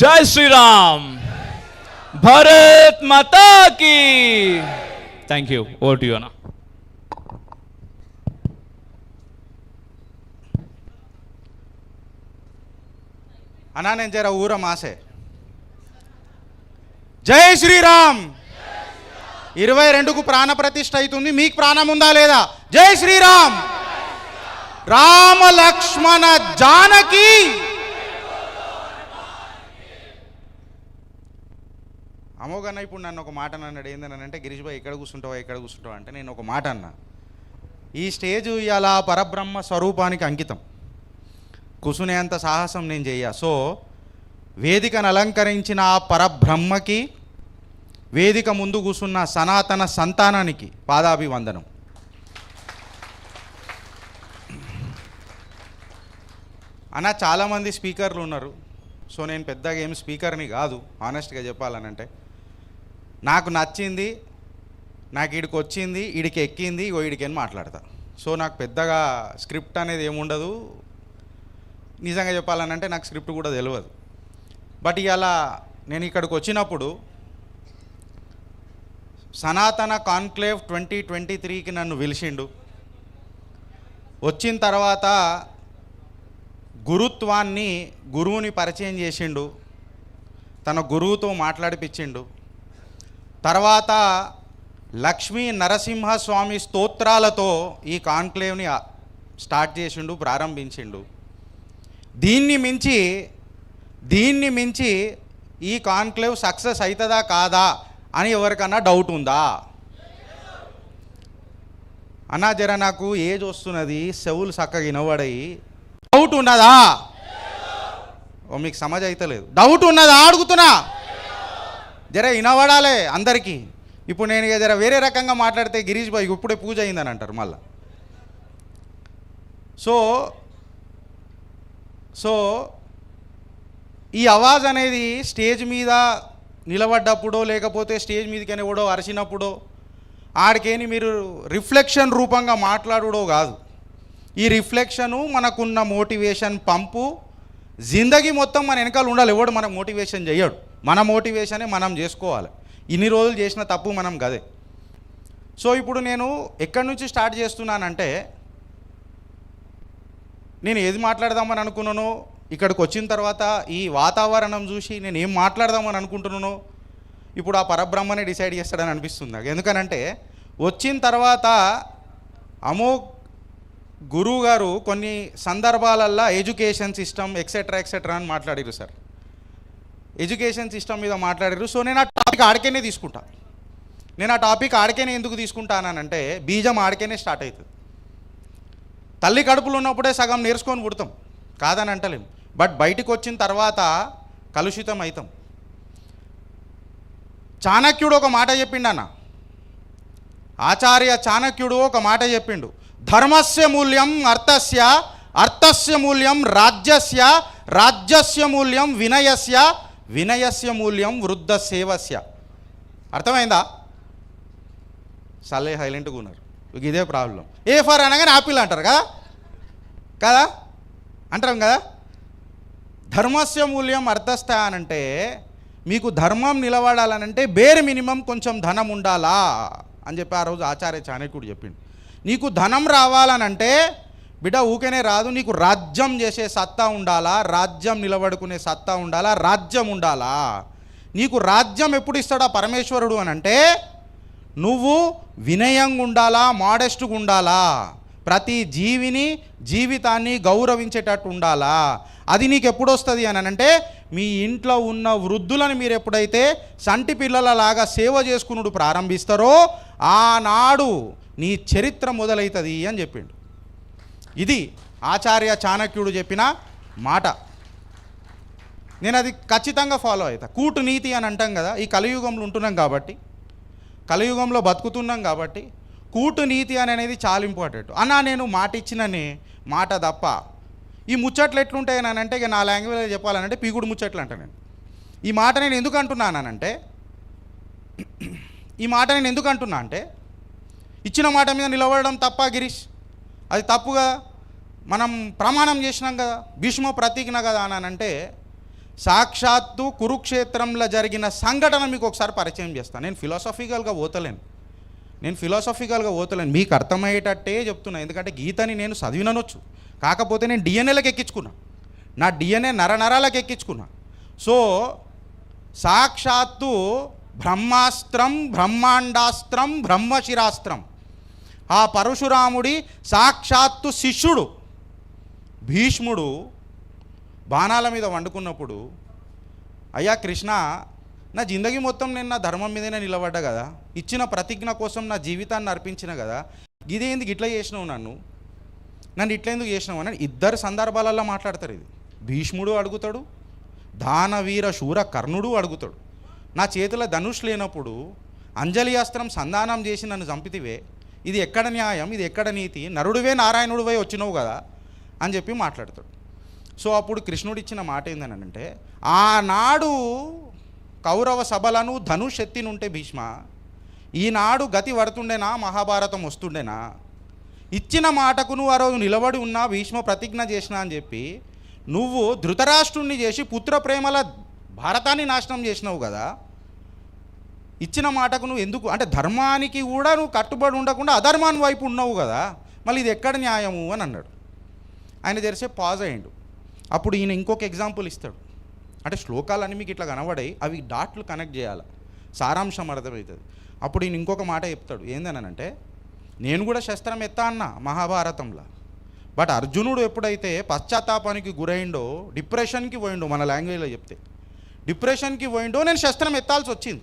జై శ్రీరామ్ భరత్ మతాకి thank you ఓ టు యూ అన్నా నేను జర ఊర మాసే జై శ్రీరామ్. ఇరవై రెండుకు ప్రాణ ప్రతిష్ట అవుతుంది. మీకు ప్రాణం ఉందా లేదా? జై శ్రీరామ్. రామ లక్ష్మణ జానకి. అమోఘన్న ఇప్పుడు నన్ను ఒక మాట అన్నాడు ఏంటనంటే గిరీష్ భాయ్ ఎక్కడ కూర్చుంటావా ఎక్కడ కూర్చుంటావా? అంటే నేను ఒక మాట అన్నా. ఈ స్టేజ్ ఇలా పరబ్రహ్మ స్వరూపానికి అంకితం. కుసునేంత సాహసం నేను చేయ సో వేదికను అలంకరించిన ఆ పరబ్రహ్మకి వేదిక ముందు కూసున్న సనాతన సంతానానికి పాదాభివందనం. అన్న చాలామంది స్పీకర్లు ఉన్నారు. సో నేను పెద్దగా ఏం స్పీకర్ని కాదు ఆనెస్ట్గా చెప్పాలనంటే. నాకు నచ్చింది నాకు వీడికి వచ్చింది వీడికి ఎక్కింది ఇగో ఈడికి అని మాట్లాడతా. సో నాకు పెద్దగా స్క్రిప్ట్ అనేది ఏముండదు నిజంగా చెప్పాలనంటే నాకు స్క్రిప్ట్ కూడా తెలియదు బట్ ఇవాళ నేను ఇక్కడికి వచ్చినప్పుడు సనాతన కాన్క్లేవ్ ట్వంటీ ట్వంటీ త్రీకి నన్ను పిలిచిండు. వచ్చిన తర్వాత గురుత్వాన్ని గురువుని పరిచయం చేసిండు. తన గురువుతో మాట్లాడిపించిండు. తర్వాత లక్ష్మీ నరసింహస్వామి స్తోత్రాలతో ఈ కాన్క్లేవ్ని స్టార్ట్ చేసిండు ప్రారంభించిండు. దీన్ని మించి దీన్ని మించి ఈ కాన్క్లేవ్ సక్సెస్ అవుతుందా కాదా అని ఎవరికన్నా డౌట్ ఉందా? అన్నా జర నాకు ఏజ్ వస్తున్నది చెవులు చక్కగా వినబడయి. డౌట్ ఉన్నదా? ఓ మీకు సమజ్ అవుతలేదు డౌట్ ఉన్నదా? అడుగుతున్నా. జర వినబడాలే అందరికీ. ఇప్పుడు నేను ఇక జర వేరే రకంగా మాట్లాడితే గిరీష్ బాయ్ ఇప్పుడే పూజ అయిందని అంటారు మళ్ళా. సో సో ఈ అవాజ్ అనేది స్టేజ్ మీద నిలబడ్డప్పుడో లేకపోతే స్టేజ్ మీదకి ఎవడో అరిచినప్పుడో ఆడికేని మీరు రిఫ్లెక్షన్ రూపంగా మాట్లాడుడో కాదు. ఈ రిఫ్లెక్షను మనకున్న మోటివేషన్ పంపు జిందగీ మొత్తం మన వెనకాల ఉండాలి. ఎవడు మన మోటివేషన్ చేయడు మన మోటివేషనే మనం చేసుకోవాలి. ఇన్ని రోజులు చేసిన తప్పు మనం గదే. సో ఇప్పుడు నేను ఎక్కడి నుంచి స్టార్ట్ చేస్తున్నానంటే నేను ఏది మాట్లాడదామని అనుకున్నానో ఇక్కడికి వచ్చిన తర్వాత ఈ వాతావరణం చూసి నేను ఏం మాట్లాడదామని అనుకుంటున్నానో ఇప్పుడు ఆ పరబ్రహ్మనే డిసైడ్ చేస్తాడని అనిపిస్తుంది నాకు. ఎందుకనంటే వచ్చిన తర్వాత అమో గురువు గారు కొన్ని సందర్భాలల్లో ఎడ్యుకేషన్ సిస్టమ్ ఎక్సెట్రా ఎక్సెట్రా అని మాట్లాడారు సార్. ఎడ్యుకేషన్ సిస్టమ్ మీద మాట్లాడారు. సో నేను ఆ టాపిక్ ఆడికేనే తీసుకుంటా. నేను ఆ టాపిక్ ఆడికేనే ఎందుకు తీసుకుంటానంటే బీజం ఆడికేనే స్టార్ట్ అవుతుంది తల్లి కడుపులో ఉన్నప్పుడే సగం నేర్చుకొని పుడతాం. కాదని అంటలేం. బట్ బయటికి వచ్చిన తర్వాత కలుషితం అవుతాం చాణక్యుడు ఒక మాట చెప్పిండు అన్న. ఆచార్య చాణక్యుడు ఒక మాట చెప్పిండు. ధర్మస్య మూల్యం అర్థస్య అర్థస్య మూల్యం రాజ్యస్య రాజ్యస్య మూల్యం వినయస్య వినయస్య మూల్యం వృద్ధ సేవస్య. అర్థమైందా? సలే హైలెంట్గా ఉన్నారు. ఇదే ప్రాబ్లం. ఏ ఫర్ అనగానే ఆపిల్ అంటారు కదా? కదా? అంటాం కదా? ధర్మస్య మూల్యం అర్థస్థ అనంటే మీకు ధర్మం నిలబడాలనంటే బేర్ మినిమం కొంచెం ధనం ఉండాలా? అని చెప్పి ఆ రోజు ఆచార్య చాణక్యుడు చెప్పిండు. నీకు ధనం రావాలనంటే బిడ్డ ఊకనే రాదు నీకు రాజ్యం చేసే సత్తా ఉండాలా? రాజ్యం నిలబడుకునే సత్తా ఉండాలా? రాజ్యం ఉండాలా? నీకు రాజ్యం ఎప్పుడు ఇస్తాడా పరమేశ్వరుడు అని అంటే నువ్వు వినయంగా ఉండాలా మోడెస్ట్గా ఉండాలా? ప్రతి జీవిని జీవితాన్ని గౌరవించేటట్టు ఉండాలా? అది నీకు ఎప్పుడు వస్తుంది అని అంటే మీ ఇంట్లో ఉన్న వృద్ధులను మీరు ఎప్పుడైతే సంటి పిల్లలలాగా సేవ చేసుకునుడు ప్రారంభిస్తారో ఆనాడు నీ చరిత్ర మొదలవుతుంది అని చెప్పిండు. ఇది ఆచార్య చాణక్యుడు చెప్పిన మాట. నేను అది ఖచ్చితంగా ఫాలో అవుతా కూటు నీతి అని అంటాం కదా ఈ కలియుగంలో ఉంటున్నాం కాబట్టి కలియుగంలో బతుకుతున్నాం కాబట్టి కూటు నీతి అని అనేది చాలా ఇంపార్టెంట్ అన్నా నేను మాట ఇచ్చినని మాట తప్ప ఈ ముచ్చట్లు ఎట్లుంటాయి అని అంటే ఇక నా లాంగ్వేజ్లో చెప్పాలనంటే పీగుడు ముచ్చట్లు అంట నేను. ఈ మాట నేను ఎందుకు అంటున్నానంటే ఈ మాట నేను ఎందుకు అంటున్నా అంటే ఇచ్చిన మాట మీద నిలబడడం తప్ప గిరీష్ అది తప్పుగా మనం ప్రమాణం చేసినాం కదా. భీష్మ ప్రతిజ్ఞ కదా అని అంటే సాక్షాత్తు కురుక్షేత్రంలో జరిగిన సంఘటన మీకు ఒకసారి పరిచయం చేస్తాను నేను ఫిలాసఫికల్గా పోతలేను. నేను ఫిలాసఫికల్గా పోతలేను. మీకు అర్థమయ్యేటట్టే చెప్తున్నా. ఎందుకంటే గీతని నేను చదివిననొచ్చు. కాకపోతే నేను డిఎన్ఏలకు ఎక్కించుకున్నా. నా డిఎన్ఏ నరనరాలకు ఎక్కించుకున్నా. సో సాక్షాత్తు బ్రహ్మాస్త్రం బ్రహ్మాండాస్త్రం బ్రహ్మశిరాస్త్రం. ఆ పరశురాముడి సాక్షాత్తు శిష్యుడు. భీష్ముడు బాణాల మీద వండుకున్నప్పుడు అయ్యా కృష్ణ నా జిందగీ మొత్తం నేను నా ధర్మం మీదనే నిలబడ్డా కదా. ఇచ్చిన ప్రతిజ్ఞ కోసం నా జీవితాన్ని అర్పించిన కదా. ఇదేందుకు ఇట్లా చేసినావు నన్ను? నన్ను ఇట్లా ఎందుకు చేసినావు? అని ఇద్దరు సందర్భాలలో మాట్లాడతారు ఇది. భీష్ముడు అడుగుతాడు దానవీర శూర కర్ణుడు అడుగుతాడు. నా చేతిలో ధనుష్ లేనప్పుడు అంజలి అస్త్రం సంధానం చేసి నన్ను చంపితివే. ఇది ఎక్కడ న్యాయం ఇది ఎక్కడ నీతి? నరుడివే నారాయణుడివై వచ్చినావు కదా? అని చెప్పి మాట్లాడతాడు. సో అప్పుడు కృష్ణుడు ఇచ్చిన మాట ఏందనంటే ఆనాడు కౌరవ సభలను ధనుష్ ఎత్తినుంటే భీష్మ ఈనాడు గతి పడుతుండేనా? మహాభారతం వస్తుండేనా? ఇచ్చిన మాటకు నువ్వు ఆ రోజు నిలబడి ఉన్నా భీష్మ ప్రతిజ్ఞ చేసినా అని చెప్పి నువ్వు ధృతరాష్ట్రుణ్ణి చేసి పుత్ర ప్రేమల భారతాన్ని నాశనం చేసినావు కదా? ఇచ్చిన మాటకు నువ్వు ఎందుకు అంటే ధర్మానికి కూడా నువ్వు కట్టుబడి ఉండకుండా అధర్మాన్ని వైపు ఉన్నావు కదా మళ్ళీ ఇది ఎక్కడ న్యాయము అని అన్నాడు. ఆయన తెరిసే పాజ్ అయ్యిండు. అప్పుడు ఈయన ఇంకొక ఎగ్జాంపుల్ ఇస్తాడు. అంటే శ్లోకాలన్నీ మీకు ఇట్లా కనబడాయి అవి డాట్లు కనెక్ట్ చేయాలి. సారాంశం అర్థమవుతుంది. అప్పుడు ఈయన ఇంకొక మాట చెప్తాడు. ఏందనంటే నేను కూడా శస్త్రం ఎత్తా అన్నా మహాభారతంలో. బట్ అర్జునుడు ఎప్పుడైతే పశ్చాత్తాపానికి గురైండో డిప్రెషన్కి పోయిండో మన లాంగ్వేజ్లో చెప్తే డిప్రెషన్కి పోయిండో నేను శస్త్రం ఎత్తాల్సి వచ్చింది.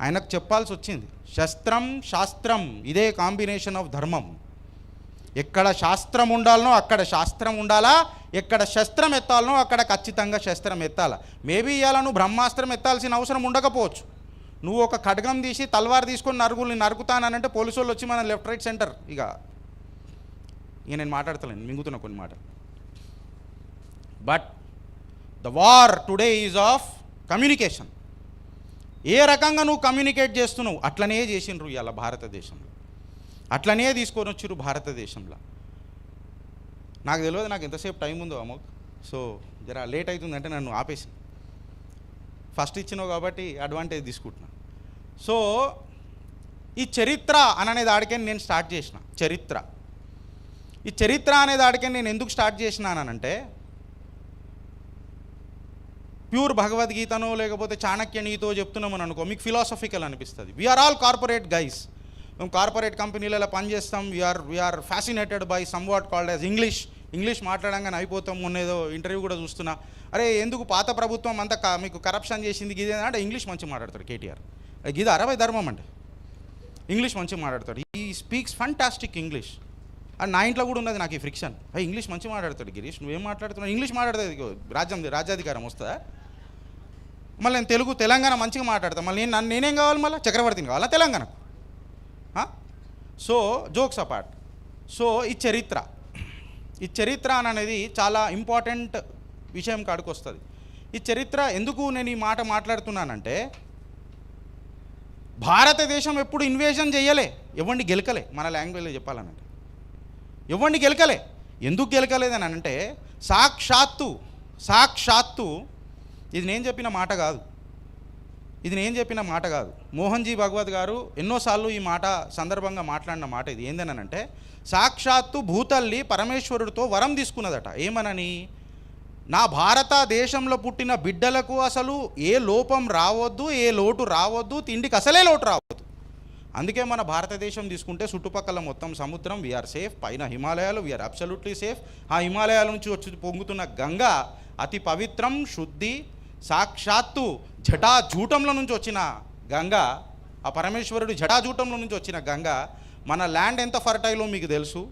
ఆయనకు చెప్పాల్సి వచ్చింది. శస్త్రం శాస్త్రం ఇదే కాంబినేషన్ ఆఫ్ ధర్మం. ఎక్కడ శాస్త్రం ఉండాలనో అక్కడ శాస్త్రం ఉండాలా? ఎక్కడ శస్త్రం ఎత్తాలనో అక్కడ ఖచ్చితంగా శస్త్రం ఎత్తాలా. మేబీ ఇవాళ నువ్వు బ్రహ్మాస్త్రం ఎత్తాల్సిన అవసరం ఉండకపోవచ్చు. నువ్వు ఒక ఖడ్గం తీసి తల్వారు తీసుకొని నరుగుల్ని నరుకుతానంటే పోలీసు వాళ్ళు వచ్చి మన లెఫ్ట్ రైట్ సెంటర్ ఇక. ఇక నేను మాట్లాడతలేను మింగుతున్నా కొన్ని మాటలు. But the war today is of communication ఏ రకంగా నువ్వు కమ్యూనికేట్ చేస్తున్నావు? అట్లనే చేసిండ్రు ఇవాళ భారతదేశంలో. అట్లనే తీసుకొని వచ్చిర్రు భారతదేశంలో. నాకు తెలియదు నాకు ఎంతసేపు టైం ఉందో అమోక్. సో జర లేట్ అవుతుందంటే నన్ను ఆపేసి ఫస్ట్ ఇచ్చినావు కాబట్టి అడ్వాంటేజ్ తీసుకుంటున్నా. సో ఈ చరిత్ర అననే దాడికే నేను స్టార్ట్ చేసిన. చరిత్ర. ఈ చరిత్ర అనే దాడికే నేను ఎందుకు స్టార్ట్ చేసినానంటే ప్యూర్ భగవద్గీతనో లేకపోతే చాణక్య నీతో చెప్తున్నామని అనుకో మీకు ఫిలాసఫికల్ అనిపిస్తుంది. We are all corporate guys మేము కార్పొరేట్ కంపెనీలలో పనిచేస్తాం we are we are fascinated by some what called as English English మాట్లాడంగానే అయిపోతాం. మొన్నేదో ఇంటర్వ్యూ కూడా చూస్తున్నా. అరే ఎందుకు పాత ప్రభుత్వం అంతా మీకు కరప్షన్ చేసింది? గిదే అంటే ఇంగ్లీష్ మంచిగా మాట్లాడతాడు కేటీఆర్. గిది అరవై ధర్మం అంటే ఇంగ్లీష్ మంచిగా మాట్లాడతాడు. ఈ స్పీక్స్ ఫంటాస్టిక్ ఇంగ్లీష్ అండ్ నా ఇంట్లో కూడా ఉన్నది నాకు ఈ ఫ్రిక్షన్ అయ్యి ఇంగ్లీష్ మంచిగా మాట్లాడతాడు గిరీష్. నువ్వేం మాట్లాడుతున్నావు? ఇంగ్లీష్ మాట్లాడుతుంది రాజ్యం రాజ్యాధికారం వస్తుందా? మళ్ళీ నేను తెలుగు తెలంగాణ మంచిగా మాట్లాడతాను మళ్ళీ నేను నన్ను నేనేం కావాలి మళ్ళీ? చక్రవర్తిని కావాలా? తెలంగాణకు. So jokes apart. సో ఈ చరిత్ర. ఈ చరిత్ర అనేది చాలా ఇంపార్టెంట్ విషయం కాడికి వస్తుంది ఈ చరిత్ర ఎందుకు నేను ఈ మాట మాట్లాడుతున్నానంటే భారతదేశం ఎప్పుడు ఇన్వేషన్ చేయలే ఎవరిని గెలకలే మన లాంగ్వేజ్లో చెప్పాలనంటే. ఎవరిని గెలకలే. ఎందుకు గెలకలేదని అంటే సాక్షాత్తు సాక్షాత్తు ఇది నేను చెప్పిన మాట కాదు. ఇది నేను చెప్పిన మాట కాదు. మోహన్జీ భగవత్ గారు ఎన్నోసార్లు ఈ మాట సందర్భంగా మాట్లాడిన మాట ఇది. ఏందనంటే సాక్షాత్తు భూతల్లి పరమేశ్వరుడితో వరం తీసుకున్నదట. ఏమనని? నా భారతదేశంలో పుట్టిన బిడ్డలకు అసలు ఏ లోపం రావద్దు ఏ లోటు రావద్దు తిండికి అసలే లోటు రావద్దు. అందుకే మన భారతదేశం తీసుకుంటే చుట్టుపక్కల మొత్తం సముద్రం వీఆర్ సేఫ్ పైన హిమాలయాలు వీఆర్ అబ్సల్యూట్లీ సేఫ్ ఆ హిమాలయాల నుంచి వచ్చి పొంగుతున్న గంగ అతి పవిత్రం శుద్ధి సాక్షాత్తు జటాజూటంలో నుంచి వచ్చిన గంగ ఆ పరమేశ్వరుడు జటాజూటంలో నుంచి వచ్చిన గంగ మన ల్యాండ్ ఎంత ఫర్టైలో మీకు తెలుసు?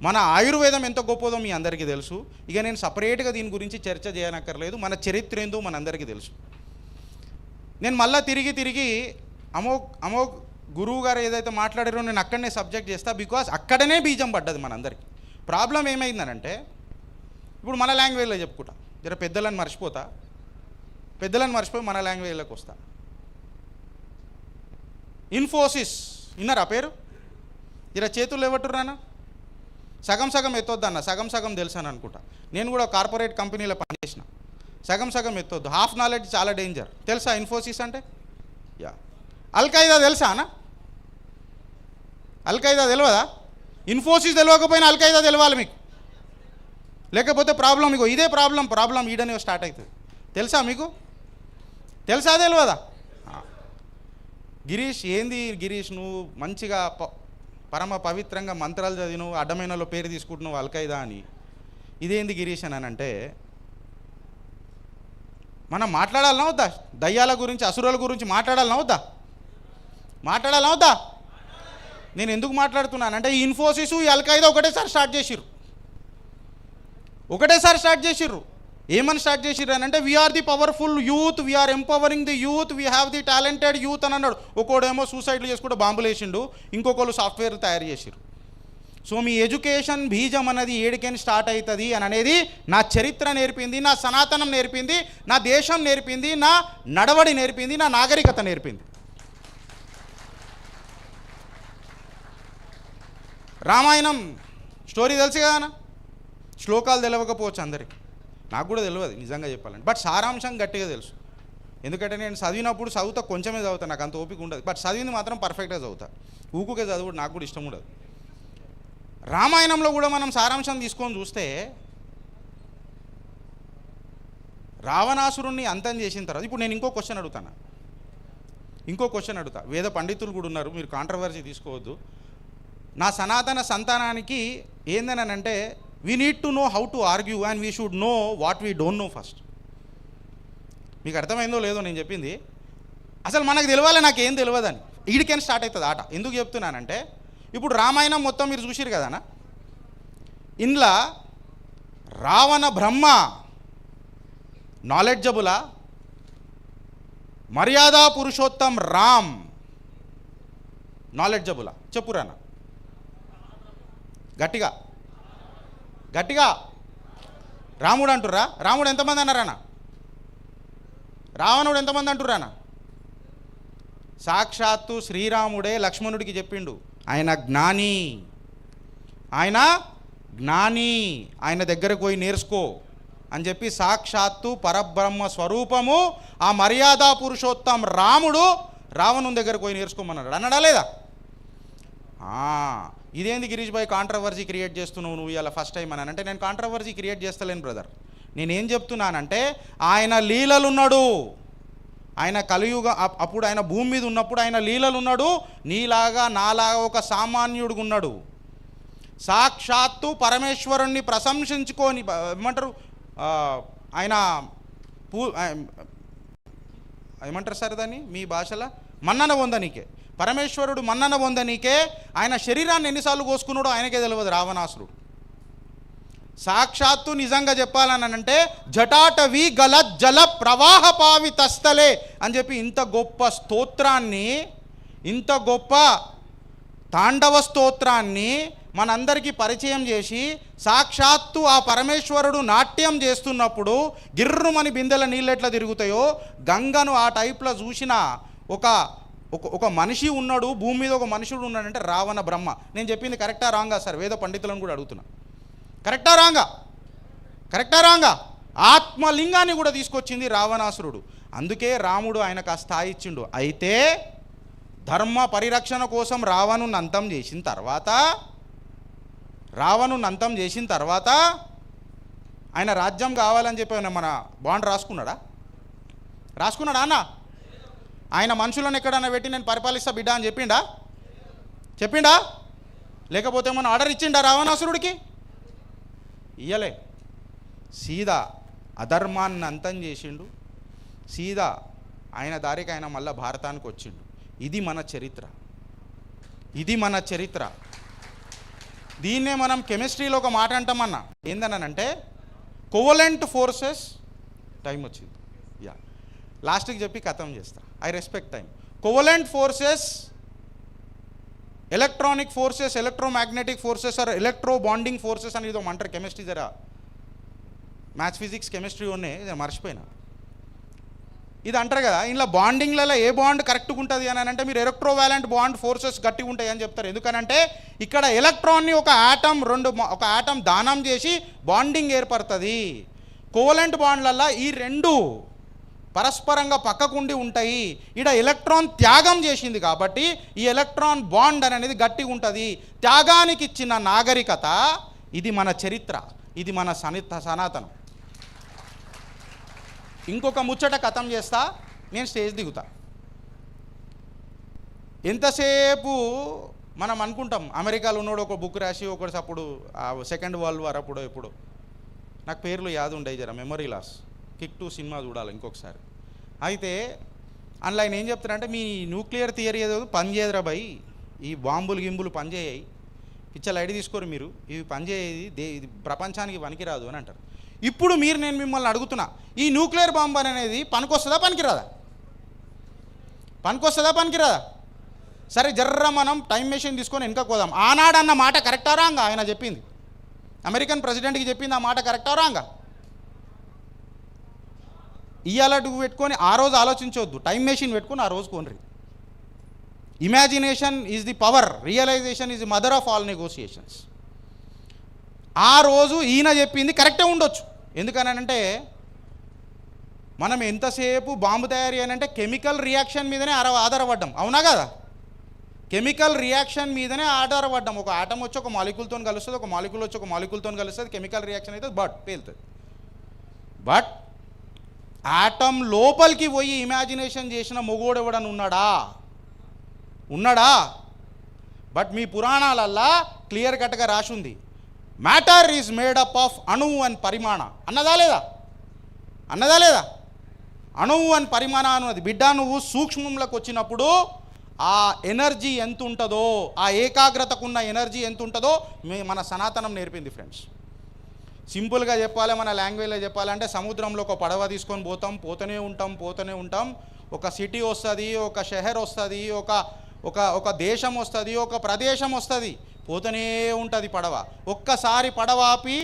మన ఆయుర్వేదం ఎంత గొప్పదో మీ అందరికీ తెలుసు? ఇక నేను సపరేట్గా దీని గురించి చర్చ చేయనక్కర్లేదు. మన చరిత్ర ఏందో మనందరికీ తెలుసు. నేను మళ్ళీ తిరిగి తిరిగి అమో అమో గురువు గారు ఏదైతే మాట్లాడారో నేను అక్కడనే సబ్జెక్ట్ చేస్తా. బికాస్ అక్కడనే బీజం పడ్డది మనందరికీ. ప్రాబ్లం ఏమైందనంటే ఇప్పుడు మన లాంగ్వేజ్లో చెప్పుకుంటా. జర పెద్దలను మర్చిపోతా. పెద్దలను మర్చిపోయి మన లాంగ్వేజ్లోకి వస్తా. ఇన్ఫోసిస్ విన్నారా పేరు? ఇలా చేతులు ఇవ్వట్టురానా సగం సగం ఎత్తొద్దన్న సగం సగం తెలుసు అని అనుకుంటా. నేను కూడా కార్పొరేట్ కంపెనీలో పనిచేసిన. సగం సగం ఎత్తొద్దు. హాఫ్ నాలెడ్జ్ చాలా డేంజర్. తెలుసా ఇన్ఫోసిస్ అంటే? యా. అల్ఖైదా తెలుసా అన్న? అల్ఖైదా తెలియదా ఇన్ఫోసిస్ తెలియకపోయినా అల్ఖైదా తెలవాలి మీకు. లేకపోతే ప్రాబ్లం మీకు ఇదే ప్రాబ్లం ప్రాబ్లం ఈడనే స్టార్ట్ అవుతుంది. తెలుసా మీకు? తెలుసా తెలియదా గిరీష్ ఏంది గిరీష్ నువ్వు మంచిగా ప- పరమ పవిత్రంగా మంత్రాలు చదివి నువ్వు అడ్డమైనలో పేరు తీసుకుంటున్నావు అల్ఖైదా అని. ఇదేంది గిరీష్ అని అంటే మనం మాట్లాడాలనా వద్దా దయ్యాల గురించి అసురుల గురించి మాట్లాడాలనా వద్దా మాట్లాడాలనా వద్దా నేను ఎందుకు మాట్లాడుతున్నానంటే ఈ ఇన్ఫోసిస్ ఈ అల్ఖైదా ఒకటేసారి స్టార్ట్ చేసిర్రు. ఒకటేసారి స్టార్ట్ చేసిర్రు. ఏమని స్టార్ట్ చేసిర్రు అని అంటే we are the powerful youth we are empowering the youth we have the talented youth అని అన్నాడు. ఒకడేమో సూసైడ్లు చేసుకుంటూ బాంబులు వేసిండు ఇంకొకళ్ళు సాఫ్ట్వేర్ తయారు చేసిరు సో మీ ఎడ్యుకేషన్ బీజం అనేది ఏడికని స్టార్ట్ అవుతుంది అని అనేది నా చరిత్ర నేర్పింది నా సనాతనం నేర్పింది నా దేశం నేర్పింది నా నడవడి నేర్పింది నా నాగరికత నేర్పింది. రామాయణం స్టోరీ తెలుసు కదా శ్లోకాలు తెలవకపోవచ్చు అందరికీ. నాకు కూడా తెలియదు నిజంగా చెప్పాలంటే. బట్ సారాంశం గట్టిగా తెలుసు. ఎందుకంటే నేను చదివినప్పుడు చదువుతా కొంచెమే చదువుతా నాకు అంత ఓపిక ఉండదు. బట్ చదివింది మాత్రం పర్ఫెక్ట్గా చదువుతా. ఊకుకే చదువుడు నాకు కూడా ఇష్టం ఉండదు. రామాయణంలో కూడా మనం సారాంశం తీసుకొని చూస్తే రావణాసురుణ్ణి అంతం చేసిన తర్వాత ఇప్పుడు నేను ఇంకో క్వశ్చన్ అడుగుతాను? ఇంకో క్వశ్చన్ అడుగుతా. వేద పండితులు కూడా ఉన్నారు మీరు కాంట్రవర్సీ తీసుకోవద్దు. నా సనాతన సంతానానికి ఏందని అంటే we need to know how to argue and we should know what we don't know first మీకు అర్థమైందో లేదో నేను చెప్పింది. అసలు మనకు తెలియాలి నాకు ఏం తెలియదని ఈడికేం స్టార్ట్ అవుతుంది ఆట? ఎందుకు చెప్తున్నానంటే ఇప్పుడు రామాయణం మొత్తం మీరు చూసిరు కదనా ఇందులో రావణ బ్రహ్మ నాలెడ్జబులా మర్యాద పురుషోత్తం రామ్ నాలెడ్జబులా చెప్పురానా గట్టిగా. గట్టిగా. రాముడు అంటుర్రా? రాముడు ఎంతమంది అన్నారానా రావణుడు ఎంతమంది అంటుర్రానా సాక్షాత్తు శ్రీరాముడే లక్ష్మణుడికి చెప్పిండు. ఆయన జ్ఞాని. ఆయన జ్ఞాని. ఆయన దగ్గరకు పోయి నేర్చుకో అని చెప్పి సాక్షాత్తు పరబ్రహ్మ స్వరూపము ఆ మర్యాద పురుషోత్తం రాముడు రావణుని దగ్గరకు పోయి నేర్చుకోమన్నాడు. అన్నాడా లేదా? ఇదేంది గిరీష్ భాయ్ కాంట్రవర్సీ క్రియేట్ చేస్తున్నావు నువ్వు ఇలా ఫస్ట్ టైం అని అంటే నేను కాంట్రవర్సీ క్రియేట్ చేస్తలేను బ్రదర్ నేనేం చెప్తున్నానంటే ఆయన లీలలు ఉన్నాడు ఆయన కలియుగ అప్- అప్పుడు ఆయన భూమి మీద ఉన్నప్పుడు ఆయన లీలలు ఉన్నాడు నీలాగా నాలాగా ఒక సామాన్యుడుగా ఉన్నాడు. సాక్షాత్తు పరమేశ్వరుణ్ణి ప్రశంసించుకొని ఏమంటారు? ఆయన పూ ఏమంటారు సార్ దాన్ని? మీ భాషలో? మన్నన పొందనీకే పరమేశ్వరుడు మన్నన పొందనీకే ఆయన శరీరాన్ని ఎన్నిసార్లు కోసుకున్నాడో ఆయనకే తెలియదు రావణాసురుడు. సాక్షాత్తు నిజంగా చెప్పాలనంటే జటాటవి గల జల ప్రవాహ పావి తస్తలే అని చెప్పి ఇంత గొప్ప స్తోత్రాన్ని ఇంత గొప్ప తాండవ స్తోత్రాన్ని మనందరికీ పరిచయం చేసి సాక్షాత్తు ఆ పరమేశ్వరుడు నాట్యం చేస్తున్నప్పుడు గిర్రుమని బిందెల నీళ్ళు ఎట్లా తిరుగుతాయో గంగను ఆ టైప్లో చూసిన ఒక ఒక ఒక మనిషి ఉన్నాడు భూమి మీద ఒక మనుషుడు ఉన్నాడంటే రావణ బ్రహ్మ. నేను చెప్పింది కరెక్టా రాంగా సార్? వేద పండితులను కూడా అడుగుతున్నా. కరెక్టా రాంగా? కరెక్టా రాంగా? ఆత్మలింగాన్ని కూడా తీసుకొచ్చింది రావణాసురుడు. అందుకే రాముడు ఆయనకు ఆ స్థాయి ఇచ్చిండు. అయితే ధర్మ పరిరక్షణ కోసం రావణుని అంతం చేసిన తర్వాత రావణుని అంతం చేసిన తర్వాత ఆయన రాజ్యం కావాలని చెప్పి మన బాండ్ రాసుకున్నాడా? రాసుకున్నాడా అన్న? ఆయన మనుషులను ఎక్కడన్నా పెట్టి నేను పరిపాలిస్తా బిడ్డ అని చెప్పిండా? చెప్పిండా? లేకపోతే ఏమన్నా ఆర్డర్ ఇచ్చిండా రావణాసురుడికి? ఇయ్యలే. సీదా అధర్మాన్ని అంతం చేసిండు. సీదా ఆయన దారికి ఆయన మళ్ళీ భారతానికి వచ్చిండు. ఇది మన చరిత్ర. ఇది మన చరిత్ర. దీన్నే మనం కెమిస్ట్రీలో ఒక మాట అంటామన్నా. ఏందనంటే కోవలెంట్ ఫోర్సెస్ టైం వచ్చింది. యా లాస్ట్కి చెప్పి కథం చేస్తా. I respect time covalent forces electronic forces electromagnetic forces or electro bonding forces అని ఒక అంటారు కెమిస్ట్రీ జరా మ్యాథ్స్ ఫిజిక్స్ కెమిస్ట్రీ ఉన్నాయి ఇది మర్చిపోయినా. ఇది అంటారు కదా ఇంట్లో బాండింగ్లలో ఏ బాండ్ కరెక్ట్గా ఉంటుంది అని అంటే మీరు ఎలక్ట్రోవాలెంట్ బాండ్ ఫోర్సెస్ గట్టిగా ఉంటాయి అని చెప్తారు. ఎందుకనంటే ఇక్కడ ఎలక్ట్రాన్ని ఒక ఆటం రెండు ఒక ఆటం దానం చేసి బాండింగ్ ఏర్పడుతుంది. కోవలెంట్ బాండ్లల్లో ఈ రెండు పరస్పరంగా పక్కకుండి ఉంటాయి. ఈడ ఎలక్ట్రాన్ త్యాగం చేసింది కాబట్టి ఈ ఎలక్ట్రాన్ బాండ్ అనేది గట్టిగా ఉంటుంది. త్యాగానికి ఇచ్చిన నాగరికత ఇది మన చరిత్ర ఇది మన సనిత సనాతనం. ఇంకొక ముచ్చట కథం చేస్తా నేను స్టేజ్ దిగుతా. ఎంతసేపు మనం అనుకుంటాం అమెరికాలో ఉన్నాడు ఒక బుక్ రాసి ఒకటి అప్పుడు సెకండ్ వరల్డ్ వార్ అప్పుడు ఎప్పుడు నాకు పేర్లు యాదు ఉండే జర memory loss Kick two cinema చూడాలి ఇంకొకసారి. అయితే అందులో ఆయన ఏం చెప్తారంటే మీ న్యూక్లియర్ థియరీ ఏదో పనిచేయదురా భయ్. ఈ బాంబులు గింబులు పనిచేయాయి పిచ్చ లైట్ తీసుకోరు మీరు. ఇవి పనిచేయేది దే ఇది ప్రపంచానికి పనికిరాదు అని అంటారు. ఇప్పుడు మీరు నేను మిమ్మల్ని అడుగుతున్నా ఈ న్యూక్లియర్ బాంబు అనేది పనికొస్తుందా పనికిరాదా? పనికొస్తుందా పనికిరాదా? సరే జర్ర మనం టైం మెషిన్ తీసుకొని వెనక పోదాం. ఆనాడన్న మాట కరెక్టా రాంగా? ఆయన చెప్పింది. అమెరికన్ ప్రెసిడెంట్కి చెప్పింది ఆ మాట కరెక్టా రాంగా? ఇయ్యాలటు పెట్టుకొని ఆ రోజు ఆలోచించవద్దు టైం మెషిన్ పెట్టుకొని ఆ రోజు కొనరి imagination is the power realization is the mother of all negotiations ఆ రోజు ఈయన చెప్పింది కరెక్టే ఉండొచ్చు. ఎందుకనంటే మనం ఎంతసేపు బాంబు తయారీ అని అంటే కెమికల్ రియాక్షన్ మీదనే ఆధారపడ్డాం. అవునా కదా? కెమికల్ రియాక్షన్ మీదనే ఆధారపడ్డాం. ఒక ఆటం వచ్చి ఒక మాలిక్యూల్తో కలుస్తుంది ఒక మాలిక్యూల్ వచ్చి ఒక మాలిక్యూల్తో కలుస్తుంది కెమికల్ రియాక్షన్ అయితే బట్ పేలుతుంది బట్ ఆటం లోపలికి పోయి ఇమాజినేషన్ చేసిన మొగోడు ఎవడని ఉన్నాడా? ఉన్నాడా? బట్ మీ పురాణాలల్లా క్లియర్ కట్గా రాసి ఉంది matter is made up of అణువు అండ్ పరిమాణ. అన్నదా లేదా? అన్నదా లేదా? అణువు అని పరిమాణ అన్నది. బిడ్డ నువ్వు సూక్ష్మంలోకి వచ్చినప్పుడు ఆ ఎనర్జీ ఎంత ఉంటుందో ఆ ఏకాగ్రతకున్న ఎనర్జీ ఎంత ఉంటుందో మీ మన సనాతనం నేర్పింది ఫ్రెండ్స్. సింపుల్గా చెప్పాలి మన లాంగ్వేజ్లో చెప్పాలంటే సముద్రంలో ఒక పడవ తీసుకొని పోతాం పోతూనే ఉంటాం పోతూనే ఉంటాం. ఒక సిటీ వస్తుంది ఒక షహర్ వస్తుంది ఒక ఒక ఒక దేశం వస్తుంది ఒక ప్రదేశం వస్తుంది పోతూనే ఉంటుంది పడవ. ఒక్కసారి పడవ ఆపి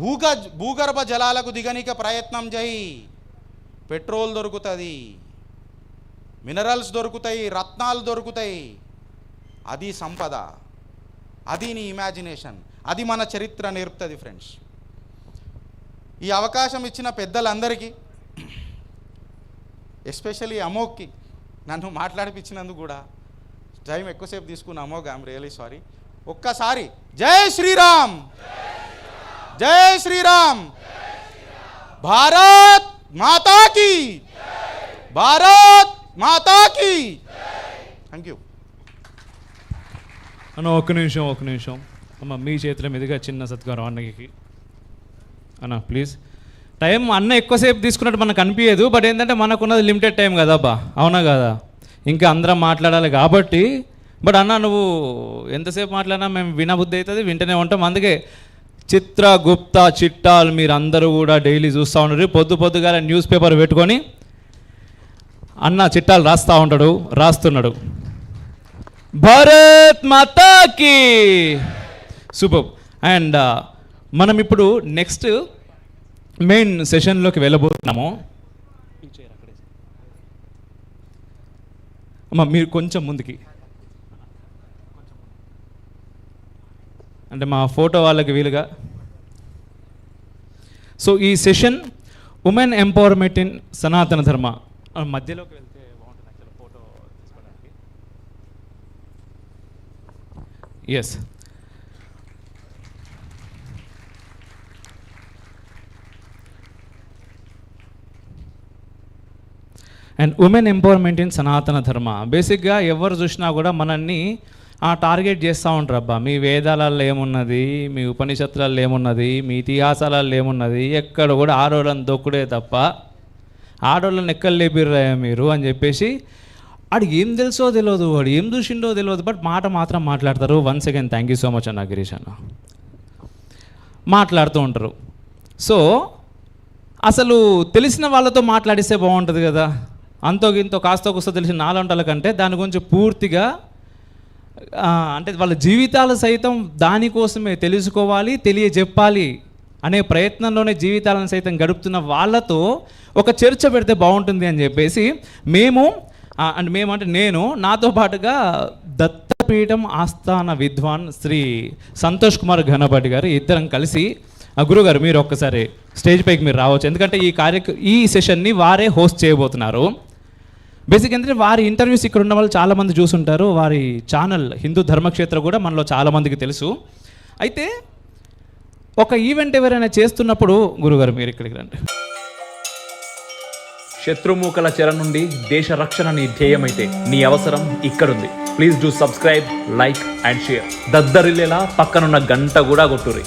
భూగ భూగర్భ జలాలకు దిగనిక ప్రయత్నం చేయి. పెట్రోల్ దొరుకుతుంది మినరల్స్ దొరుకుతాయి రత్నాలు దొరుకుతాయి. అది సంపద అది నీ ఇమాజినేషన్ అది మన చరిత్ర నేర్పుతుంది ఫ్రెండ్స్. ఈ అవకాశం ఇచ్చిన పెద్దలందరికీ ఎస్పెషల్లీ అమోక్కి నన్ను మాట్లాడిపించినందుకు కూడా టైం ఎక్కువసేపు తీసుకున్న అమోక్ ఐమ్ రియలీ సారీ. ఒక్కసారి జై శ్రీరామ్! జై శ్రీరామ్! భారత్ మాతాకి! భారత్ మాతాకి! Thank you. అన్న ఒక్క నిమిషం ఒక్క నిమిషం. అమ్మ మీ చేతుల మీదుగా చిన్న సత్కారం అన్నకి అన్న ప్లీజ్ టైం అన్న ఎక్కువసేపు తీసుకున్నట్టు మనకు అనిపించదు బట్ ఏంటంటే మనకున్నది లిమిటెడ్ టైం కదా అబ్బా. అవునా కదా? ఇంకా అందరం మాట్లాడాలి కాబట్టి. బట్ అన్న నువ్వు ఎంతసేపు మాట్లాడినా మేము వినబుద్ధి అవుతుంది వింటనే ఉంటాం. అందుకే చిత్ర గుప్తా చిట్టాలు మీరు అందరూ కూడా డైలీ చూస్తూ ఉన్నారు పొద్దు పొద్దుగా న్యూస్ పేపర్ పెట్టుకొని అన్న చిట్టాలు రాస్తూ ఉంటాడు రాస్తున్నాడు. భారత్ మాతాకి! సూపర్ అండ్ మనం ఇప్పుడు నెక్స్ట్ మెయిన్ సెషన్లోకి వెళ్ళబోతున్నాము. అమ్మా మీరు కొంచెం ముందుకి. అంటే మా ఫోటో వాళ్ళకి వీలుగా. సో ఈ session women empowerment in Sanatana ధర్మ ఆ, మధ్యలోకి వెళ్తే బాగుంటుంది ఫోటో తీసుకోవడానికి. Yes and women empowerment in Sanatana Dharma బేసిక్గా ఎవరు చూసినా కూడా మనల్ని ఆ టార్గెట్ చేస్తూ ఉంటారు అబ్బా. మీ వేదాలలో ఏమున్నది? మీ ఉపనిషత్తులలో ఏమున్నది? మీ ఇతిహాసాలలో ఏమున్నది? ఎక్కడ కూడా ఆడోళ్ళని దొక్కుడే తప్ప ఆడోళ్ళని ఎక్కడ లేపిర్రా మీరు? అని చెప్పేసి వాడు ఏం తెలుసో తెలియదు వాడు ఏం చూసిండో తెలియదు బట్ మాట మాత్రం మాట్లాడతారు. Once again thank you so much అన్న గిరీష్ అన్న. మాట్లాడుతూ ఉంటారు. సో అసలు తెలిసిన వాళ్ళతో మాట్లాడిస్తే బాగుంటుంది కదా. అంతో ఇంతో కాస్తో కూస్తో తెలిసిన నాలంటల కంటే దాని గురించి పూర్తిగా అంటే వాళ్ళ జీవితాలు సైతం దానికోసమే తెలుసుకోవాలి తెలియజెప్పాలి అనే ప్రయత్నంలోనే జీవితాలను సైతం గడుపుతున్న వాళ్ళతో ఒక చర్చ పెడితే బాగుంటుంది అని చెప్పేసి మేము అండ్ అంటే మేమంటే నేను నాతో పాటుగా దత్తపీఠం ఆస్థాన విద్వాన్ శ్రీ సంతోష్ కుమార్ ఘనపాటి గారు ఇద్దరం కలిసి ఆ గురుగారు మీరు ఒక్కసారి స్టేజ్ పైకి మీరు రావచ్చు. ఎందుకంటే ఈ కార్య ఈ సెషన్ని వారే హోస్ట్ చేయబోతున్నారు. బేసిక్ ఏంటంటే వారి ఇంటర్వ్యూస్ ఇక్కడ ఉన్న వాళ్ళు చాలామంది చూసుంటారు. వారి ఛానల్ హిందూ ధర్మక్షేత్ర కూడా మనలో చాలామందికి తెలుసు. అయితే ఒక ఈవెంట్ ఎవరైనా చేస్తున్నప్పుడు గురుగారు మీరు ఇక్కడికి రండి. శత్రుమూకల చెర నుండి దేశ రక్షణ నీ ధ్యేయమైతే నీ అవసరం ఇక్కడుంది. Please do subscribe like and share దద్దరిల్లేలా పక్కనున్న గంట కూడా కొట్టుర్రి.